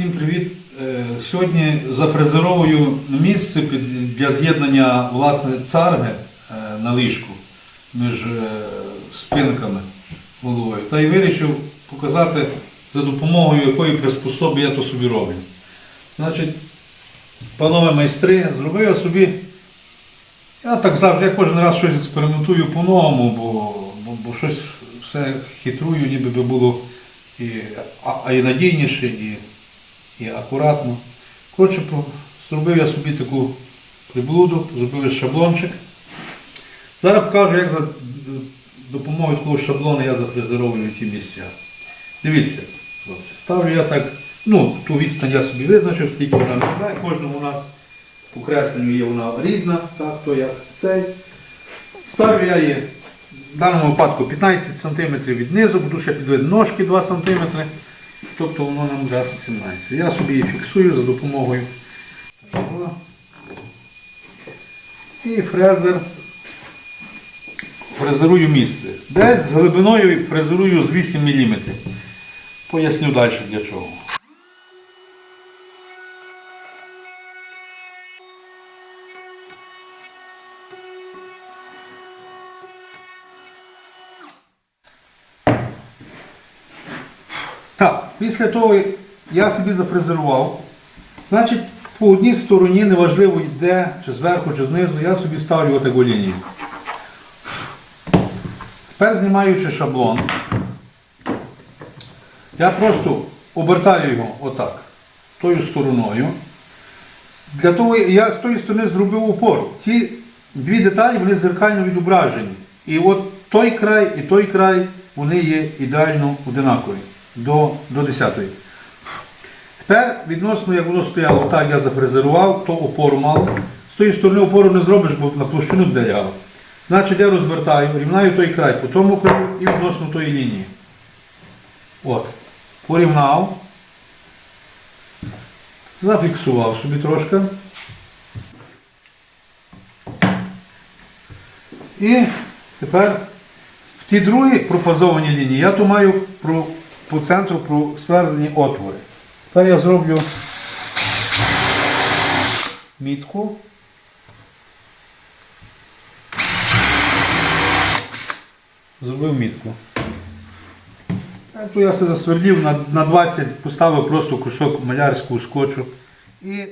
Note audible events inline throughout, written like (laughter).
Всім привіт! Е, Сьогодні зафрезеровую місце для з'єднання власне царги е, на ліжку між е, спинками головою. Та й вирішив показати за допомогою якої приспособи я то собі роблю. Значить, панове майстри, зробив я собі. Я так завжди, я кожен раз щось експериментую по-новому, бо, бо, бо щось все хитрую, ніби би було і, а, а і надійніше, і, і акуратно. Коротше, зробив я собі таку приблуду, зробив шаблончик. Зараз покажу, як за допомогою такого шаблону я зафрезеровую ті місця. Дивіться, ставлю я так, ну, ту відстань я собі визначив, скільки вона виглядає. Кожному у нас по кресленню є вона різна, так, то як цей. Ставлю я її в даному випадку 15 см від низу, буду ще підводити ножки 2 см, тобто воно нам дасть 17 Я собі її фіксую за допомогою шаблона. І фрезер. Фрезерую місце. Десь з глибиною фрезерую з 8 мм. Поясню далі для чого. Так, після того я собі зафрезерував. Значить, по одній стороні, неважливо йде, чи зверху, чи знизу, я собі ставлю отаку лінію. Тепер знімаючи шаблон, я просто обертаю його отак, тою стороною. Для того я з тої сторони зробив упор. Ті дві деталі вони зеркально відображені. І от той край і той край вони є ідеально одинакові до, до 10-ї. Тепер відносно, як воно стояло, так я зафрезерував, то опору мало. З тої сторони опору не зробиш, бо на площину лягало. Значить, я розвертаю, рівнаю той край по тому краю і відносно тої лінії. От. Порівняв. Зафіксував собі трошки. І тепер в ті другі пропазовані лінії я то маю по центру просверлені отвори. Тепер я зроблю мітку. Зробив мітку. А Тут я все засвердів на 20, поставив просто кусок малярського скотчу. І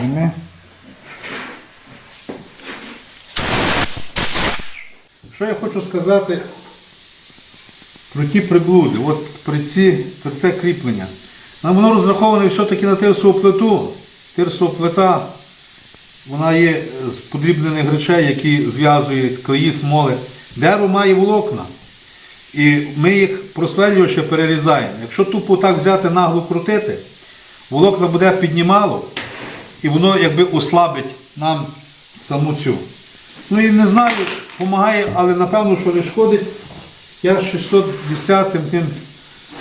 Своїми. Що я хочу сказати про ті приблуди, от при, ці, про це кріплення. Нам воно розраховане все-таки на тирсову плиту. Тирсова плита, вона є з подрібнених речей, які зв'язують клеї, смоли. Дерево має волокна. І ми їх просверлювача перерізаємо. Якщо тупо так взяти нагло крутити, волокна буде піднімало, і воно якби ослабить нам саму цю. Ну і не знаю, допомагає, але напевно, що не шкодить. Я 610 тим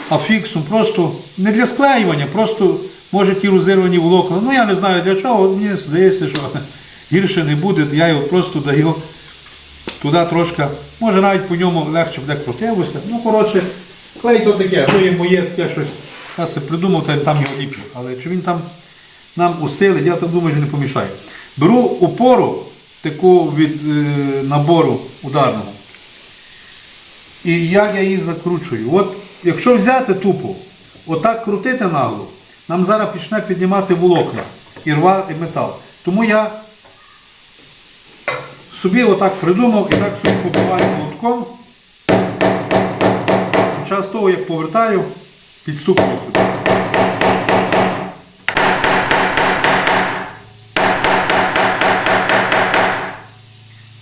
афіксом просто не для склеювання, просто може ті розірвані волокна. Ну я не знаю для чого, мені здається, що (laughs) гірше не буде. Я його просто даю туди трошки, може навіть по ньому легше буде крутилося. Ну, коротше, клей то таке, то є моє таке щось. Я себе придумав, та там його ліплю. Але чи він там нам усилить, я так думаю, що не помішає. Беру опору таку від е, набору ударного. І як я її закручую. От якщо взяти тупо, отак крутити нагло, нам зараз почне піднімати волокна і рвати метал. Тому я собі отак придумав і так собі побиваю молотком. Час того, як повертаю, підступую сюди.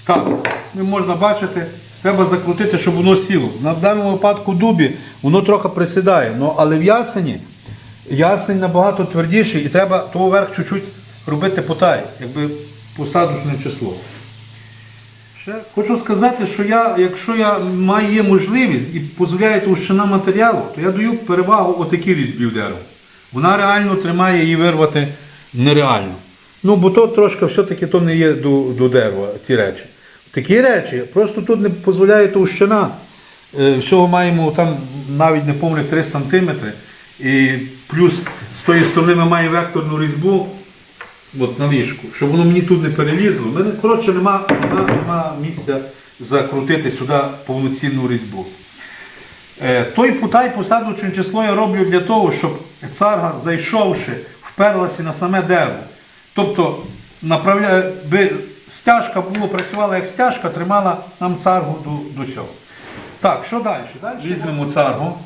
Так, не можна бачити, треба закрутити, щоб воно сіло. На даному випадку дубі воно трохи присідає, але в ясені ясень набагато твердіший і треба того верх чуть-чуть робити потай, якби посадочне число. Ще хочу сказати, що я, якщо я маю можливість і дозволяє товщина матеріалу, то я даю перевагу отакій різьбі в дерево. Вона реально тримає її вирвати нереально. Ну, бо то трошки все-таки то не є до, до дерева, ці речі. Такі речі, просто тут не дозволяє товщина. Е, Всього маємо там навіть не повних 3 см. І плюс з тої сторони ми маємо векторну різьбу от, на ліжку, щоб воно мені тут не перелізло. Мене, коротше, нема, нема, нема місця закрутити сюди повноцінну різьбу. Е, Той путай посадочне число я роблю для того, щоб царга, зайшовши, вперлася на саме дерево. Тобто направляє, стяжка було, працювала як стяжка, тримала нам царгу до, до цього. Так, що далі? Далі візьмемо царгу.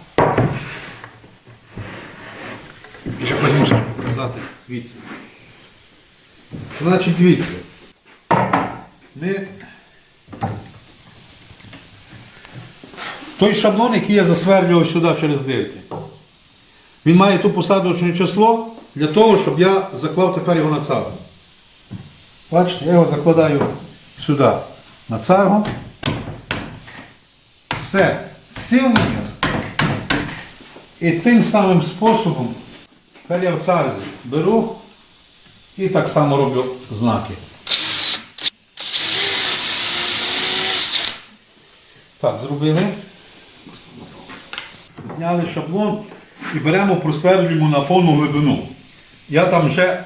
І ще потім показати звідси. Значить, дивіться. Ми той шаблон, який я засверлював сюди через дирки, він має ту посадочне число для того, щоб я заклав тепер його на царгу. Бачите, я його закладаю сюди на царгу. Все, силнення. І тим самим способом тепер я в царзі беру і так само роблю знаки. Так, зробили. Зняли шаблон і беремо, просверлюємо на повну глибину. Я там вже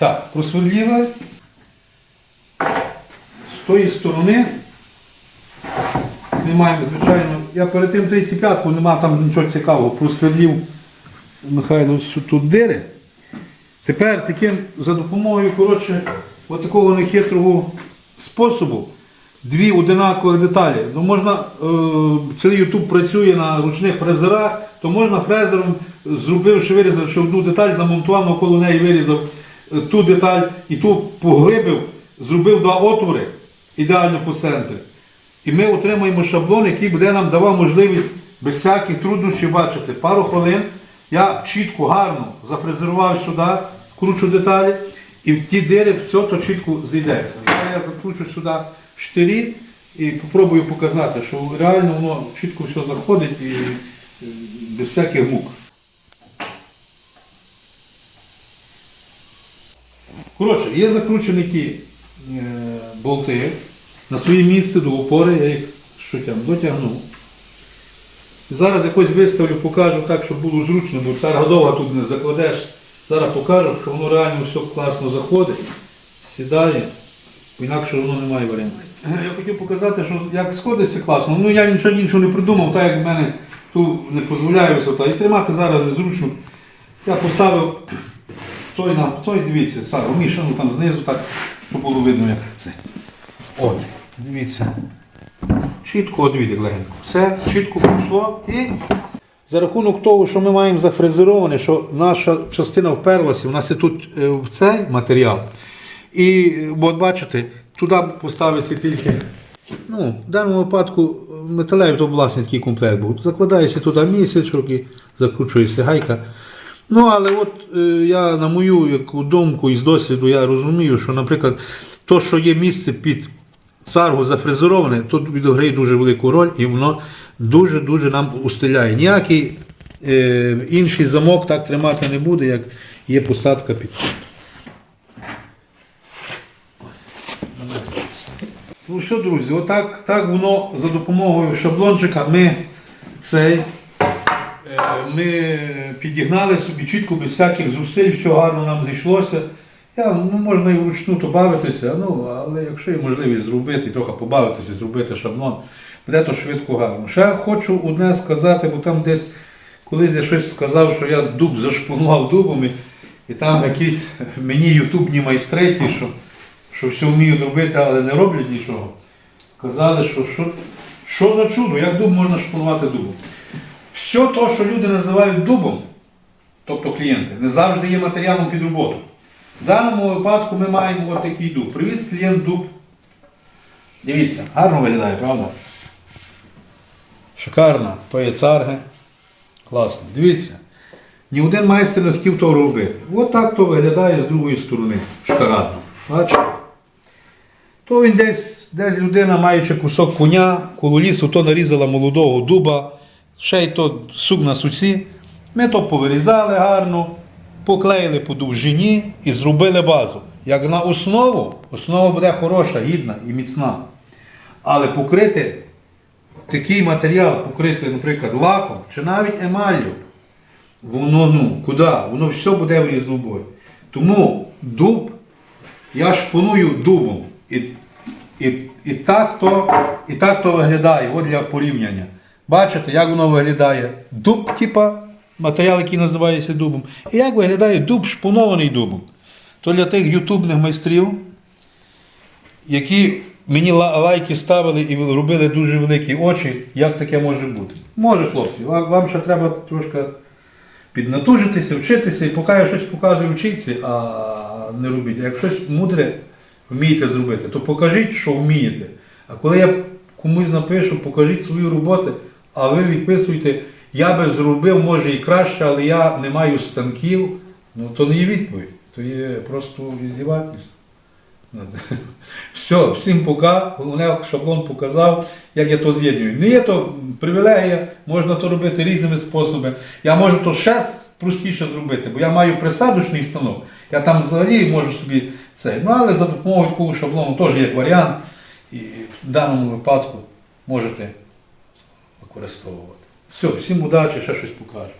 Так, просверліли. З тої сторони ми маємо, звичайно, я перед тим 35-ку нема там нічого цікавого, просверлів Михайло тут дири. Тепер таким за допомогою коротше, от такого нехитрого способу дві одинакові деталі. Ну, можна, е, цей YouTube працює на ручних фрезерах, то можна фрезером, зробивши, вирізавши одну деталь, замонтував навколо неї вирізав ту деталь і ту поглибив, зробив два отвори ідеально по центрі. І ми отримаємо шаблон, який буде нам давав можливість без всяких труднощів бачити пару хвилин. Я чітко, гарно зафрезерував сюди, вкручу деталі, і в ті дири все то чітко зійдеться. Зараз я закручу сюди штирі і спробую показати, що реально воно чітко все заходить і без всяких мук. Коротше, є закручені ті е, болти на своє місце до опори, я їх що там, дотягнув. Зараз якось виставлю, покажу так, щоб було зручно, бо цар годова тут не закладеш. Зараз покажу, що воно реально все класно заходить, сідає, інакше воно не має варіантів. Я хотів показати, що як сходиться класно. Ну я нічого іншого не придумав, так як в мене тут не дозволяє висота. І тримати зараз незручно. Я поставив той на той, дивіться, Сару, Міша, ну там знизу, так, щоб було видно, як це. От, дивіться. Чітко одвідик легенько. Все, чітко пішло і за рахунок того, що ми маємо зафрезероване, що наша частина вперлася, у нас і тут е, в цей матеріал. І от бачите, туди поставиться тільки, ну, в даному випадку металевий то власне такий комплект був. Закладається туди місячок і закручується гайка. Ну, але от е, я на мою яку думку з досвіду я розумію, що, наприклад, то, що є місце під царгу зафрезероване, тут відіграє дуже велику роль і воно дуже-дуже нам устиляє. Ніякий е, інший замок так тримати не буде, як є посадка під. Ну що, друзі, отак так воно за допомогою шаблончика ми цей. Е, Ми підігнали собі чітко без всяких зусиль, все гарно нам зійшлося. Я, ну, можна і вручну то бавитися, ну, але якщо є можливість зробити, трохи побавитися, зробити шаблон, буде то швидко гарно. Ще хочу одне сказати, бо там десь колись я щось сказав, що я дуб зашпонував дубом, і, і там якісь мені ютубні майстри, що, що все вміють робити, але не роблять нічого. Казали, що що, що за чудо, як дуб можна шпонувати дубом. Все те, що люди називають дубом, тобто клієнти, не завжди є матеріалом під роботу. В даному випадку ми маємо от такий дуб. Привіз клієнт дуб. Дивіться, гарно виглядає, правда? Шикарно, то є царги. Класно. Дивіться. Ні один майстер не хотів того робити. От так то виглядає з другої сторони. Шикарно. Бачите? То він десь, десь людина, маючи кусок коня, коло лісу, то нарізала молодого дуба, ще й то сук на суці. Ми то повирізали гарно, поклеїли по довжині і зробили базу. Як на основу, основа буде хороша, гідна і міцна. Але покрити такий матеріал, покрити, наприклад, лаком чи навіть емаллю, воно ну, куди? Воно все буде в різнобой. Тому дуб я шпоную дубом. І, і, і, так то, і так то виглядає, от для порівняння. Бачите, як воно виглядає? Дуб, типа, матеріал, який називається дубом. І як виглядає дуб шпонований дубом. То для тих ютубних майстрів, які мені лайки ставили і робили дуже великі очі, як таке може бути. Може, хлопці, вам, ще треба трошки піднатужитися, вчитися, і поки я щось показую, вчіться, а не робіть. Як щось мудре вмієте зробити, то покажіть, що вмієте. А коли я комусь напишу, покажіть свої роботи, а ви відписуєте, я би зробив, може і краще, але я не маю станків, ну то не є відповідь, то є просто іздівательство. (laughs) Все, всім пока. Головне, шаблон показав, як я то з'єдную. Не є то привілегія, можна то робити різними способами. Я можу то ще простіше зробити, бо я маю присадочний станок. Я там взагалі можу собі це. Ну, але за допомогою такого шаблону теж є варіант. І в даному випадку можете використовувати. Все, всім удачі, ще щось покажу.